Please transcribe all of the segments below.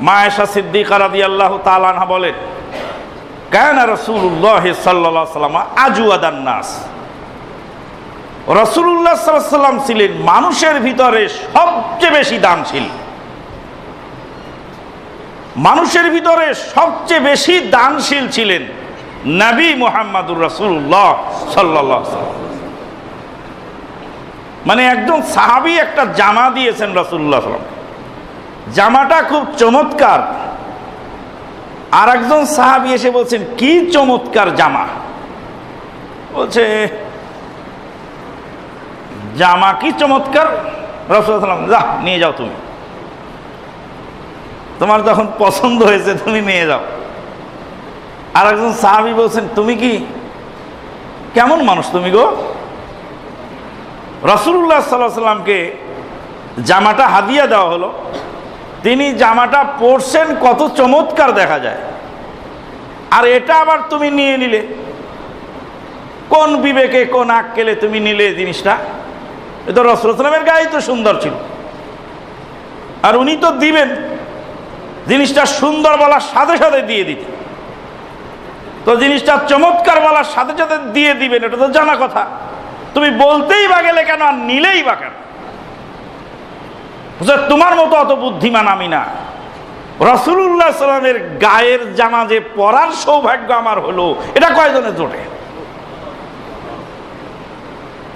মায়েশা সিদ্দিকা রাদি আল্লাহ তালানহা বলেন, কেন রসুল্লাহ সাল্লাহ সাল্লাম আজুয়াদান নাস। রসুল্লাহ সাল্লাম ছিলেন মানুষের ভিতরে সবচেয়ে বেশি দানশীল। মানুষের ভিতরে সবচেয়ে বেশি দানশীল ছিলেন নবী মোহাম্মদুর রসুল্লাহ সাল্লাহ মানে একজন সাহাবি একটা জামা দিয়েছেন রসুল্লাহ সাল্লাম। জামাটা খুব চমৎকার। আর একজন সাহাবি এসে বলছেন, কি চমৎকার জামা? বলছে, জামা কি চমৎকার? রসুলাম যা নিয়ে যাও তুমি। তোমার যখন পছন্দ হয়েছে, তুমি নিয়ে যাও। আর একজন সাহাবি বলছেন, তুমি কি, কেমন মানুষ তুমি গো? রসুল্লাহ সাল্লাহ সাল্লামকে জামাটা হাদিয়া দেওয়া হলো। তিনি জামাটা পরছেন, কত চমৎকার দেখা যায়। আর এটা আবার তুমি নিয়ে নিলে। কোন বিবেকে, কোন আক্কেলে তুমি নিলে জিনিসটা? এ তো রসুলামের গায়ে তো সুন্দর ছিল। আর উনি তো দিবেন। জিনিসটা সুন্দর বলার সাথে সাথে দিয়ে দিতেন। তো জিনিসটা চমৎকার বলার সাথে সাথে দিয়ে দিবেন, এটা তো জানা কথা। তুমি বলতেই বা গেলে কেন, আর নিলেই বা কেন? তোমার মতো অত বুদ্ধিমান আমি না। রসুল্লাহ সাল্লামের গায়ের জামা যে পরার সৌভাগ্য আমার হলো। এটা কয়জনে জোটে?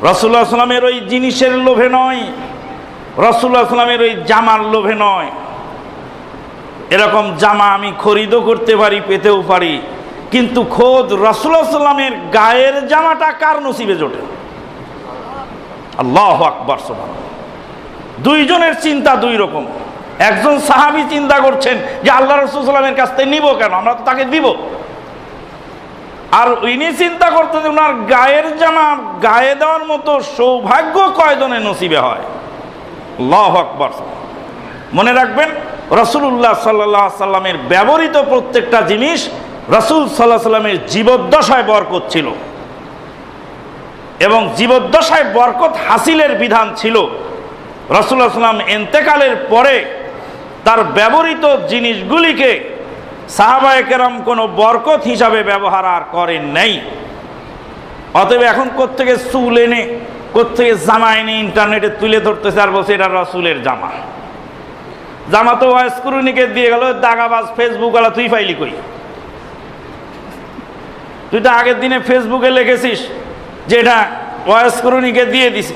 রসুল্লাহ সাল্লামের ওই জিনিসের লোভে নয় রসুল্লাহ সাল্লামের ওই জামার লোভে নয়। এরকম জামা আমি খরিদও করতে পারি, পেতেও পারি, কিন্তু খোদ রসুল্লাহ সাল্লামের গায়ের জামাটা কার নসিবে জোটে? আল্লাহ আকবর সোমান দুইজনের চিন্তা দুই রকম। একজন সাহাবি চিন্তা করছেন যে আল্লাহ রসুলামের কাছ থেকে নিব কেন? আমরা তো তাকে দিব। আর ইনি চিন্তা করতেন ওনার গায়ের জামা গায়ে দেওয়ার মতো সৌভাগ্য কয়জনের নসিবে হয়? আল্লাহ আকবর। মনে রাখবেন রসুল্লাহ সাল্লাহ সাল্লামের ব্যবহৃত প্রত্যেকটা জিনিস রসুল সাল্লাহ সাল্লামের জীবদ্দশায় বরকত ছিল। এবং জীবদ্দশায় বরকত হাসিলের বিধান ছিল। রসুল্লাহ সাল্লাম এন্তেকালের পরে তার ব্যবহৃত জিনিসগুলিকে সাহাবায় কেরাম কোনো বরকত হিসাবে ব্যবহার আর করেন নাই। অতএব এখন কোত্থেকে চুল এনে, কোত্থেকে জামা এনে ইন্টারনেটে তুলে ধরতেছে আর বলছে, এটা রসুলের জামা। জামা তো স্ক্রুনিকে দিয়ে গেল, দাগাবাজ ফেসবুক ওলা তুই ফাইলি করি তুই তো আগের দিনে ফেসবুকে লিখেছিস যে এটা ওয়াস্করণীকে দিয়ে দিছি।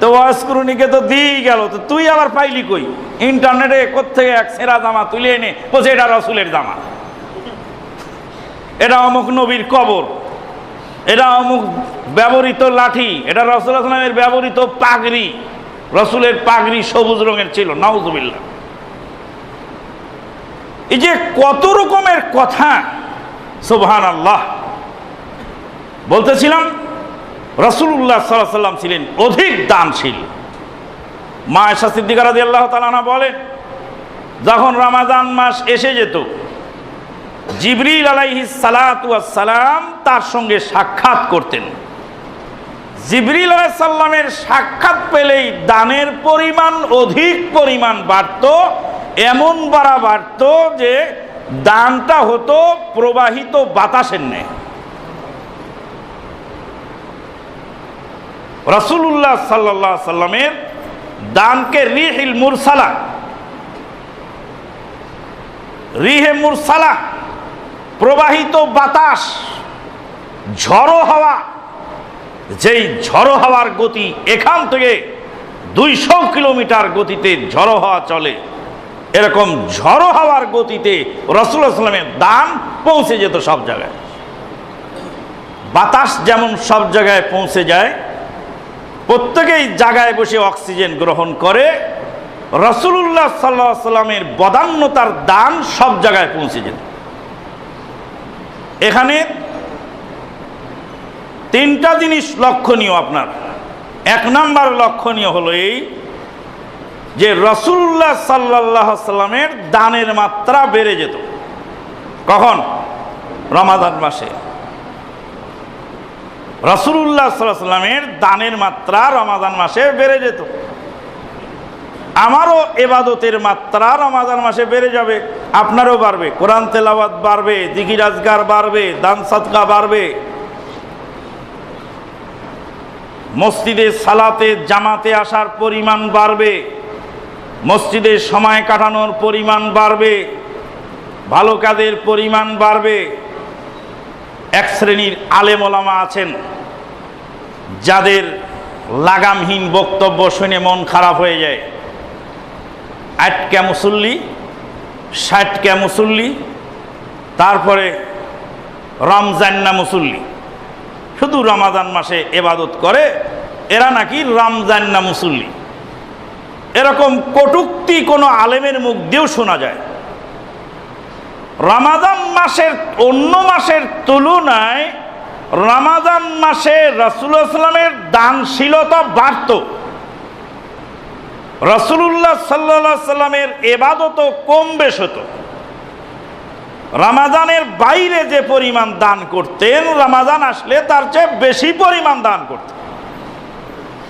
তো ওয়াস্করণীকে তো দিয়েই গেল। তো তুই আবার পাইলি কই? ইন্টারনেটে কোথেকে এক সেরা জামা তুলে এনে বলছে এটা রসুলের জামা। এটা অমুক নবীর কবর। এটা অমুক ব্যবহৃত লাঠি। এটা রসুল আসলামের ব্যবহৃত পাগড়ি। রসুলের পাগড়ি সবুজ রঙের ছিল নাউজুবিল্লা এই যে কত রকমের কথা সোবহান আল্লাহ বলতেছিলাম রসুল্লাহ সাল্লাহ সাল্লাম ছিলেন অধিক দানশীল। মা এসা সিদ্দিকারাদি আল্লাহ তালানা বলেন, যখন রমাজান মাস এসে যেত, জিবরিল আলাইহি সালাম তার সঙ্গে সাক্ষাৎ করতেন। জিবরিল আলাইসাল্লামের সাক্ষাৎ পেলেই দানের পরিমাণ অধিক পরিমাণ বাড়ত, এমন বাড়া বাড়ত যে দানটা হতো প্রবাহিত বাতাসের ন্যায়। রসুল্লাহ সাল্লাহ সাল্লামের দানকে রিহিল মুরসালা। রিহে মুরসালা, প্রবাহিত বাতাস, ঝড়ো হাওয়া, যেই ঝড়ো হাওয়ার গতি এখান থেকে দুইশো কিলোমিটার গতিতে ঝড়ো হাওয়া চলে, এরকম ঝড়ো হাওয়ার গতিতে রসুলামের দান পৌঁছে যেত সব জায়গায়। বাতাস যেমন সব জায়গায় পৌঁছে যায় প্রত্যেকেই জায়গায় বসে অক্সিজেন গ্রহণ করে। রসুল্লাহ সাল্লাহ সাল্লামের বদান্যতার দান সব জায়গায় পৌঁছে যেত। এখানে তিনটা জিনিস লক্ষণীয় আপনার। এক নাম্বার লক্ষণীয় হলো এই যে রসুল্লাহ সাল্লাহ সাল্লামের দানের মাত্রা বেড়ে যেত। কখন? রমাদান মাসে। রসুল্লাহ সাল্লামের দানের মাত্রা রমাদান মাসে বেড়ে যেত। আমারও এবাদতের মাত্রা রমাদান মাসে বেড়ে যাবে, আপনারও বাড়বে, কোরআন তেলাওয়াত বাড়বে দিঘি রাজগার বাড়বে, দান সাদকা বাড়বে। মসজিদে সালাতে, জামাতে আসার পরিমাণ বাড়বে, মসজিদে সময় কাটানোর পরিমাণ বাড়বে, ভালো কাজের পরিমাণ বাড়বে। এক শ্রেণির আলেমোলামা আছেন, যাদের লাগামহীন বক্তব্য শুনে মন খারাপ হয়ে যায়। আটকা মুসল্লি, ষাটকা মুসল্লি, তারপরে রমজান্না মুসল্লি। শুধু রমাদান মাসে এবাদত করে, এরা নাকি রমজান্না মুসল্লি। এরকম কটুক্তি কোনো আলেমের মুখ দিয়েও শোনা যায়। রামাদান মাসের অন্য মাসের তুলনায় রামাদান মাসে রাসুলামের দানশীলতা বাড়ত। রসুল্লাহ সাল্লা সাল্লামের এবাদতও কম বেশ হতো। রামাদানের বাইরে যে পরিমাণ দান করতেন, রামাদান আসলে তার চেয়ে বেশি পরিমাণ দান করতেন।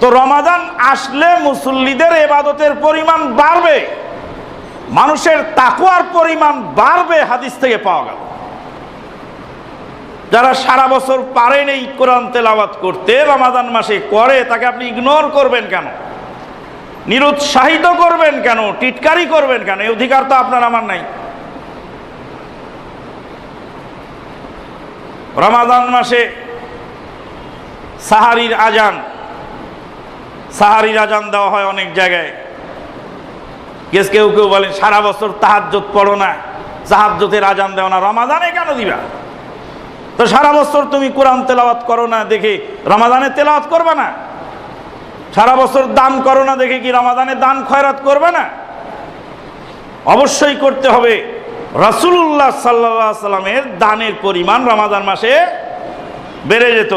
তো রমাদান আসলে মুসল্লিদের এবাদতের পরিমাণ বাড়বে। মানুষের তাকুয়ার পরিমাণ বাড়বে হাদিস থেকে পাওয়া গেল। যারা সারা বছর পারেন এই কোরআন তেলাওয়াত করতে, রমাদান মাসে করে, তাকে আপনি ইগনোর করবেন কেন? নিরুৎসাহিত করবেন কেন? টিটকারি করবেন কেন? এই অধিকার তো আপনার, আমার নাই। রমাদান মাসে সাহারির আজান সাহারির আজান দেওয়া হয় অনেক জায়গায়। কেস কেউ কেউ বলেন, সারা বছর তাহাজ্জত পড়ো না তাহাজ্জতের আজান দেও না, রমাদানে কেন দিবা? তো সারা বছর তুমি কোরআন তেলাওয়াত করো না দেখে রমাদানে তেলাওয়াত করবে না? সারা বছর দান করো না দেখে কি রমাদানে দান খয়রাত করবে না? অবশ্যই করতে হবে। রাসুল্লাহ সাল্লা সাল্লামের দানের পরিমাণ রমাদান মাসে বেড়ে যেত।